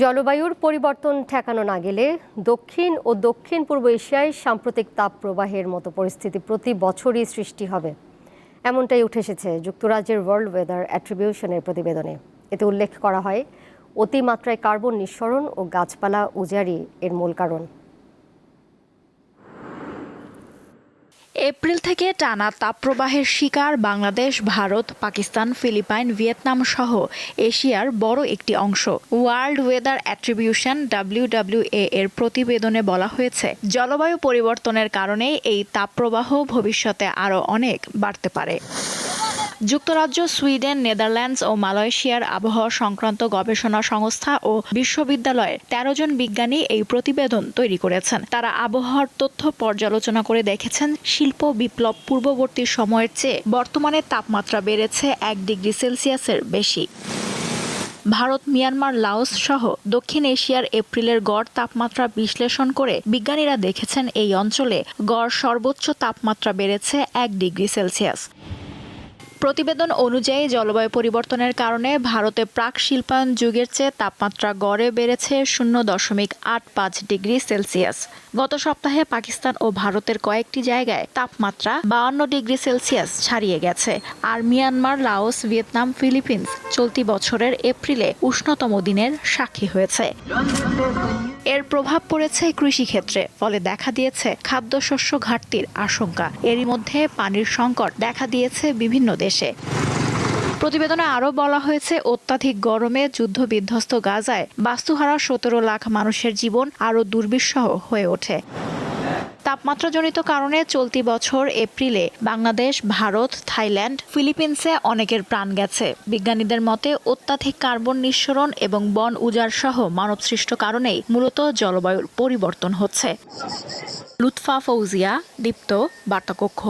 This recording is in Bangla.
জলবায়ুর পরিবর্তন ঠেকানো না গেলে দক্ষিণ ও দক্ষিণ পূর্ব এশিয়ায় সাম্প্রতিক তাপ প্রবাহের মতো পরিস্থিতি প্রতি বছরই সৃষ্টি হবে। এমনটাই উঠে এসেছে যুক্তরাজ্যের ওয়ার্ল্ড ওয়েদার অ্যাট্রিবিউশনের প্রতিবেদনে। এতে উল্লেখ করা হয়, অতিমাত্রায় কার্বন নিঃসরণ ও গাছপালা উজাড়ি এর মূল কারণ। এপ্রিল থেকে টানা তাপপ্রবাহের শিকার বাংলাদেশ, ভারত, পাকিস্তান, ফিলিপাইন, ভিয়েতনাম সহ এশিয়ার বড় একটি অংশ। ওয়ার্ল্ড ওয়েদার অ্যাট্রিবিউশন ডাব্লিউডাব্লিউএ এর প্রতিবেদনে বলা হয়েছে, জলবায়ু পরিবর্তনের কারণে এই তাপপ্রবাহ ভবিষ্যতে আরও অনেক বাড়তে পারে। যুক্তরাজ্য, সুইডেন, নেদারল্যান্ডস ও মালয়েশিয়ার আবহাওয়া সংক্রান্ত গবেষণা সংস্থা ও বিশ্ববিদ্যালয়ের তেরো জন বিজ্ঞানী এই প্রতিবেদন তৈরি করেছেন। তারা আবহাওয়ার তথ্য পর্যালোচনা করে দেখেছেন, শিল্প বিপ্লব পূর্ববর্তী সময়ের চেয়ে বর্তমানে তাপমাত্রা বেড়েছে এক ডিগ্রি সেলসিয়াসের বেশি। ভারত, মিয়ানমার, লাওস সহ দক্ষিণ এশিয়ার এপ্রিলের গড় তাপমাত্রা বিশ্লেষণ করে বিজ্ঞানীরা দেখেছেন, এই অঞ্চলে গড় সর্বোচ্চ তাপমাত্রা বেড়েছে এক ডিগ্রি সেলসিয়াস। প্রতিবেদন অনুযায়ী জলবায়ু পরিবর্তনের কারণে ভারতে প্রাক শিল্পায়ন যুগের চেয়ে তাপমাত্রা গড়ে বেড়েছে শূন্য দশমিক আট পাঁচ ডিগ্রি সেলসিয়াস। গত সপ্তাহে পাকিস্তান ও ভারতের কয়েকটি জায়গায় তাপমাত্রা বাউন্ন ডিগ্রি সেলসিয়াস ছাড়িয়ে গেছে। আর মিয়ানমার, লাওস, ভিয়েতনাম, ফিলিপিন্স চলতি বছরের এপ্রিলে উষ্ণতম দিনের সাক্ষী হয়েছে। এর প্রভাব পড়েছে কৃষিক্ষেত্রে, ফলে দেখা দিয়েছে খাদ্যশস্য ঘাটতির আশঙ্কা। এরই মধ্যে পানির সংকট দেখা দিয়েছে বিভিন্ন দেশে। প্রতিবেদনে আরও বলা হয়েছে, অত্যাধিক গরমে যুদ্ধবিধ্বস্ত গাজায় বাস্তুহারা সতেরো লাখ মানুষের জীবন আরও দুর্বিষহ হয়ে ওঠে। তাপমাত্রাজনিত কারণে চলতি বছর এপ্রিলে বাংলাদেশ, ভারত, থাইল্যান্ড, ফিলিপিন্সে অনেকের প্রাণ গেছে। বিজ্ঞানীদের মতে, অত্যাধিক কার্বন নিঃসরণ এবং বন উজাড় সহ মানবসৃষ্ট কারণেই মূলত জলবায়ুর পরিবর্তন হচ্ছে। লুৎফা ফৌজিয়া, দীপ্ত বার্তাকক্ষ।